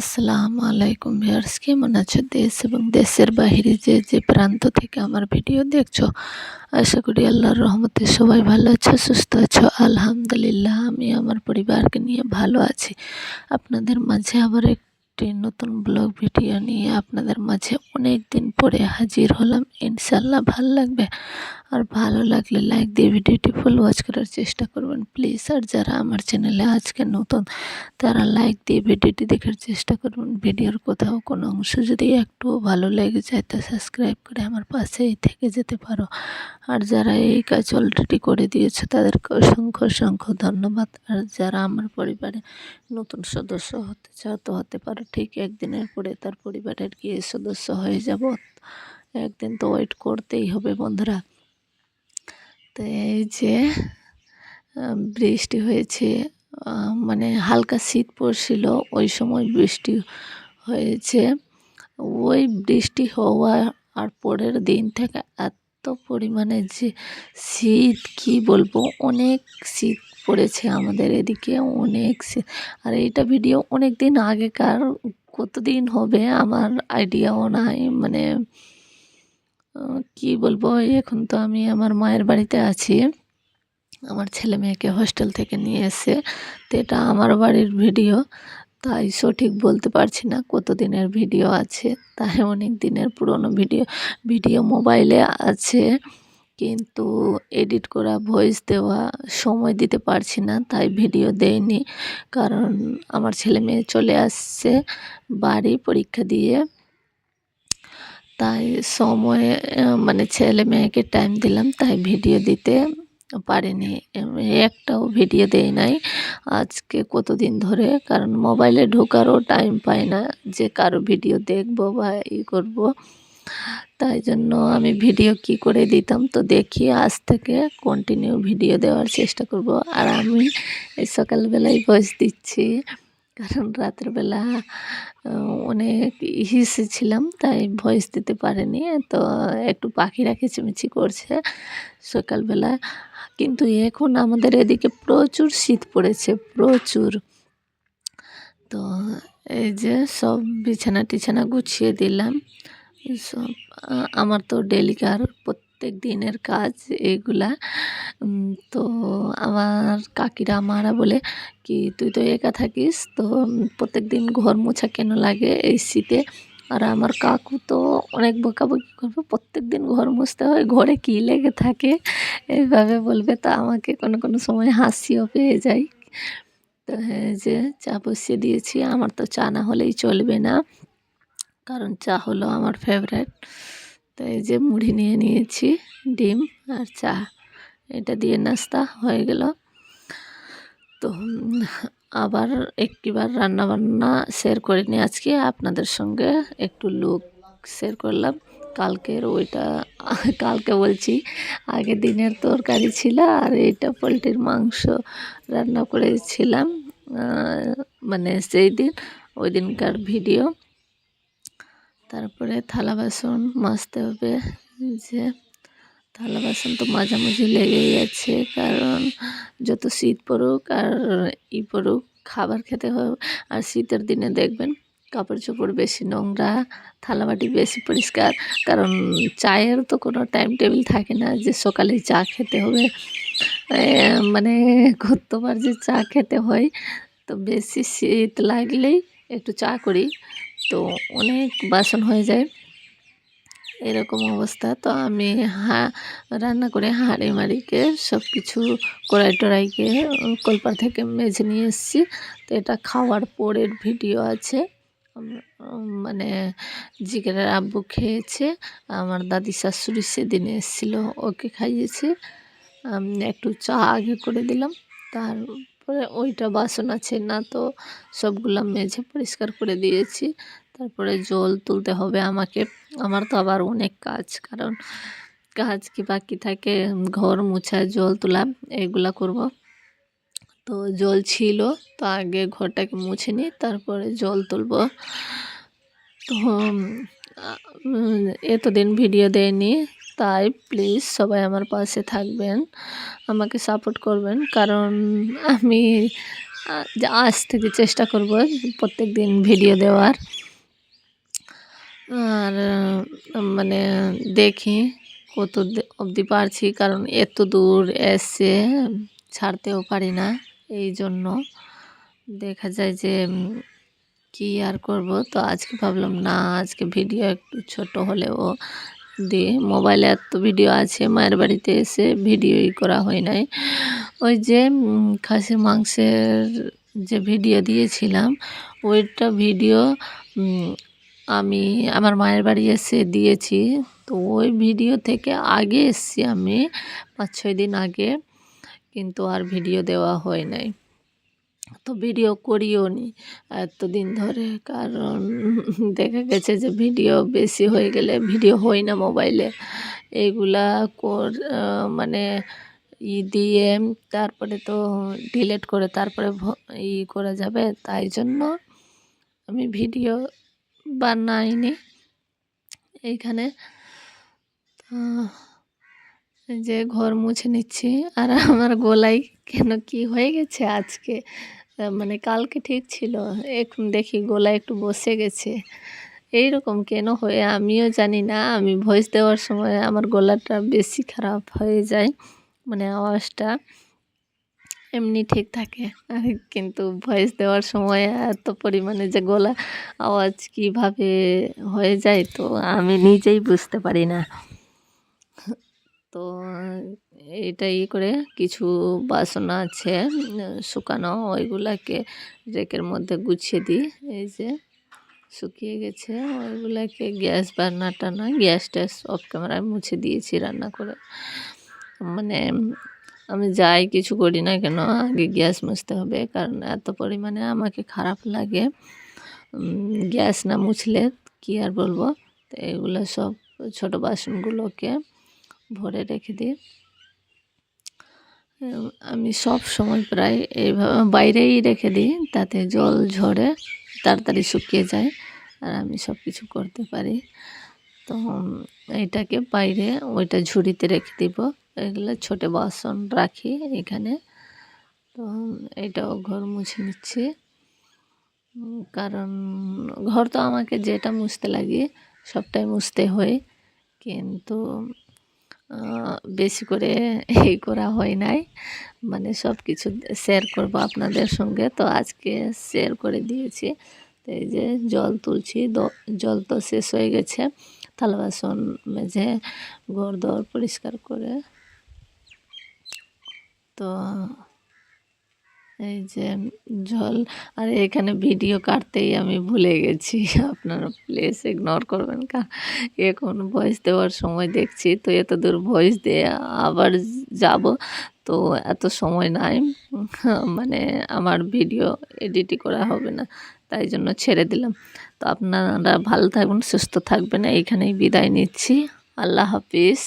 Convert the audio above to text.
আসসালামু আলাইকুম ভিউয়ার্স, কেমন আছো? দেশ এবং দেশের বাইরে যে যে প্রান্ত থেকে আমার ভিডিও দেখছ, আশা করি আল্লাহর রহমতে সবাই ভালো আছো, সুস্থ আছো। আলহামদুলিল্লাহ, আমি আমার পরিবারকে নিয়ে ভালো আছি। আপনাদের মাঝে আবার একটি নতুন ব্লগ ভিডিও নিয়ে আপনাদের মাঝে অনেক দিন পরে হাজির হলাম। ইনশাল্লাহ ভালো লাগবে। আর ভালো লাগলে লাইক দিয়ে ভিডিওটি ফুল ওয়াচ করার চেষ্টা করবেন। প্লিজ আর যারা আমার চ্যানেলে আজকে নতুন, তারা লাইক দিয়ে ভিডিওটি দেখার চেষ্টা করবেন। ভিডিওর কোথাও কোনো অংশ যদি একটুও ভালো লেগে যায়, তা সাবস্ক্রাইব করে আমার পাশেই থেকে যেতে পারো। আর যারা এই কাজ অলরেডি করে দিয়েছে, তাদেরকে অসংখ্য অসংখ্য ধন্যবাদ। আর যারা আমার পরিবারে নতুন সদস্য হতে চাও, তো হতে পারো। ঠিক একদিনের পরে তার পরিবারের গিয়ে সদস্য হয়ে যাব। একদিন তো ওয়েট করতেই হবে বন্ধুরা। তো এই যে বৃষ্টি হয়েছে মানে হালকা শীত পড়ছিল, ওই সময় বৃষ্টি হয়েছে। ওই বৃষ্টি হওয়া আর পরের দিন থেকে এত পরিমাণে যে শীত, কি বলব, অনেক শীত পড়েছে আমাদের এদিকে, অনেক শীত। আর এইটা ভিডিও অনেক দিন আগেকার, কতদিন হবে আমার আইডিয়াও নাই মানে কি বলব, এখন তো আমি আমার মায়ের বাড়িতে আছি। আমার ছেলে মেয়েকে হোস্টেল থেকে নিয়ে এসে তো এটা আমার বাড়ির ভিডিও তাই সঠিক বলতে পারছি না কত দিনের ভিডিও আছে, তাই অনেক দিনের পুরনো ভিডিও ভিডিও মোবাইলে আছে। কিন্তু এডিট করা ভয়েস দেওয়া সময় দিতে পারছি না, তাই ভিডিও দেয়নি কারণ আমার ছেলে মেয়ে চলে আসছে বাড়ি পরীক্ষা দিয়ে। তাই সময়ে মানে ছেলে মেয়েকে টাইম দিলাম, তাই ভিডিও দিতে পারিনি। একটাও ভিডিও দেই নাই। আজকে কতদিন ধরে? কারণ মোবাইলে ঢোকারও টাইম পাই না যে কারও ভিডিও দেখব বা ই করব। তাই জন্য আমি ভিডিও কি করে দিতাম তো দেখি, আজ থেকে কন্টিনিউ ভিডিও দেওয়ার চেষ্টা করব। আর আমি সকালবেলায় বয়স দিচ্ছি। কারণ রাতের বেলা অনেক হিসে ছিলাম, তাই ভয়েস দিতে পারিনি। তো একটু পাখিরা কিচিমিচি করছে সকালবেলা। কিন্তু এখন আমাদের এদিকে প্রচুর শীত পড়েছে, প্রচুর। তো এই যে সব বিছানা টিছানা গুছিয়ে দিলাম। সব আমার তো ডেলিকার প্রত্যেক দিনের কাজ এইগুলা। তো আমার কাকিরা, মারা বলে কি, তুই তো একা থাকিস, তো প্রত্যেক দিন ঘর মোছা কেন লাগে এই শীতে? আর আমার কাকু তো অনেক বকাবকি করবে প্রত্যেক দিন ঘর মুছতে হয়, ঘরে কী লেগে থাকে? এইভাবে বলবে, তা আমাকে কোনো কোনো সময় হাসিও পেয়ে যায়। তো হ্যাঁ যে চা বসিয়ে দিয়েছি, আমার তো চা না হলেই চলবে না, কারণ চা হলো আমার ফেভারেট তো এই যে মুড়ি নিয়ে নিয়েছি, ডিম আর চা। এটা দিয়ে নাস্তা হয়ে গেল। তো, আবার একটিবার রান্নাবান্না শেয়ার করে নিয়ে আজকে আপনাদের সঙ্গে একটু লুক শেয়ার করলাম। কালকের ওইটা, কালকে বলছি, আগের দিনের তরকারি ছিল আর এইটা পোলট্রির মাংস রান্না করেছিলাম। মানে সেই দিন, ওই দিনকার ভিডিও তারপরে থালা বাসন মাজতে হবে যে থালা বাসন তো মাঝামাঝি লেগেই আছে, কারণ যত শীত পড়ুক আর ই পড়ুক, খাবার খেতে হবে আর শীতের দিনে দেখবেন কাপড় চোপড় বেশি নোংরা, থালাবাটি বেশি পরিষ্কার, কারণ চায়ের তো কোনো টাইম টেবিল থাকে না যে সকালে চা খেতে হবে। মানে কতবার যে চা খেতে হয়, তো বেশি শীত লাগলেই একটু চা করি, তো অনেক বাসন হয়ে যায়। এরকম অবস্থা। তো আমি হা, রান্না করে হাঁড়ি মাড়িকে সব কিছু কড়াই টড়াইকে কলপা থেকে মেঝে নিয়ে এসেছি। তো এটা খাওয়ার পরের ভিডিও আছে। মানে জিগেরের আব্বু খেয়েছে, আমার দাদি শাশুড়ি সেদিন এসেছিল, ওকে খাইয়েছে। একটু চা আগে করে দিলাম, তারপরে ওইটা বাসন আছে না, তো সবগুলা মেঝে পরিষ্কার করে দিয়েছি। তারপরে জল তুলতে হবে আমাকে। আমার তো আবার অনেক কাজ, কারণ কাজ কি বাকি থাকে, ঘর মুছা, জল তোলা, এগুলা করব। তো জল ছিল, তো আগে ঘরটাকে মুছে নিই, তারপরে জল তুলব। তো এতদিন ভিডিও দেয়নি তাই প্লিজ সবাই আমার পাশে থাকবেন, আমাকে সাপোর্ট করবেন, কারণ আমি আজ থেকে চেষ্টা করব প্রত্যেক দিন ভিডিও দেওয়ার। আর মানে দেখি কত অবধি পারছি, কারণ এত দূর এসে ছাড়তেও পারি না, এই জন্য। দেখা যায় যে কি আর করব? তো আজকে ভাবলাম, না, আজকে ভিডিও একটু ছোট হলেও দিয়ে মোবাইলে এত ভিডিও আছে, মায়ের বাড়িতে এসে ভিডিওই করা হয় নাই। ওই যে খাসির মাংসের যে ভিডিও দিয়েছিলাম, ওইটা ভিডিও আমি আমার মায়ের বাড়ি এসে দিয়েছি। তো ওই ভিডিও থেকে আগে এসছি আমি পাঁচ, ছয় দিন আগে। কিন্তু আর ভিডিও দেওয়া হয় নাই। তো ভিডিও করিও নি এতদিন ধরে। কারণ দেখা গেছে যে ভিডিও বেশি হয়ে গেলে, ভিডিও হয় না মোবাইলে। এইগুলা কর মানে ই দিয়ে তারপরে তো ডিলিট করে তারপরে ই করা যাবে। তাই জন্য আমি ভিডিও বানাইনি এইখানে যে ঘর মুছে নিচ্ছি। আর আমার গলায় কেন কি হয়ে গেছে আজকে? মানে কালকে ঠিক ছিল। এখন দেখি গলায় একটু বসে গেছে। এই রকম কেন হয়ে আমিও জানি না। আমি ভয়েস দেওয়ার সময় আমার গলাটা বেশি খারাপ হয়ে যায় মানে আওয়াজটা। এমনি ঠিক থাকে। কিন্তু ভয়েস দেওয়ার সময় এত পরিমাণে যে গলা আওয়াজ কীভাবে হয়ে যায় তো আমি নিজেই বুঝতে পারি না। তো এটা ই করে কিছু বাসনা আছে, শুকানো ওইগুলাকে রেকের মধ্যে গুছিয়ে দিই। এই যে শুকিয়ে গেছে, ওইগুলাকে গ্যাস বার্নারটা না, গ্যাস ট্যাস অফ ক্যামেরায় মুছে দিয়েছি রান্না করে। মানে আমি যাই কিছু করি না কেন আগে গ্যাস মুছতে হবে কারণ এত পরিমাণে আমাকে খারাপ লাগে। গ্যাস না মুছলে কী আর বলব? তো এগুলো সব ছোটো বাসনগুলোকে ভরে রেখে দিই। আমি সব সময় প্রায় এইভাবে বাইরেই রেখে দিই তাতে জল ঝরে তাড়াতাড়ি শুকিয়ে যায় আর আমি সব কিছু করতে পারি। তো উম, এইটাকে বাইরে ওইটা ঝুড়িতে রেখে দিব। এগুলো ছোটো বাসন রাখি এখানে। তো এটাও ঘর মুছে নিচ্ছি। কারণ ঘর তো আমাকে যেটা মুছতে লাগে সবটাই মুছতে হয়। কিন্তু বেশি করে এই করা হয় নাই। মানে সব কিছু শেয়ার করব আপনাদের সঙ্গে। তো আজকে শেয়ার করে দিয়েছি। তো এই যে জল তুলছি জল তো শেষ হয়ে গেছে। থালা বাসন মেঝে ঘর দর পরিষ্কার করে তো এই যে জল, আর এখানে ভিডিও কাটতেই আমি ভুলে গেছি। আপনারা প্লিজ ইগনোর করবেন কা, এখন ভয়েস দেওয়ার সময় দেখছি, তো এত দূর ভয়েস দিয়ে আবার যাব, তো এত সময় নাই। মানে আমার ভিডিও এডিটই করা হবে না, তাই জন্য ছেড়ে দিলাম। তো আপনারা ভালো থাকবেন, সুস্থ থাকবেন, এইখানেই বিদায় নিচ্ছি। আল্লাহ হাফিজ।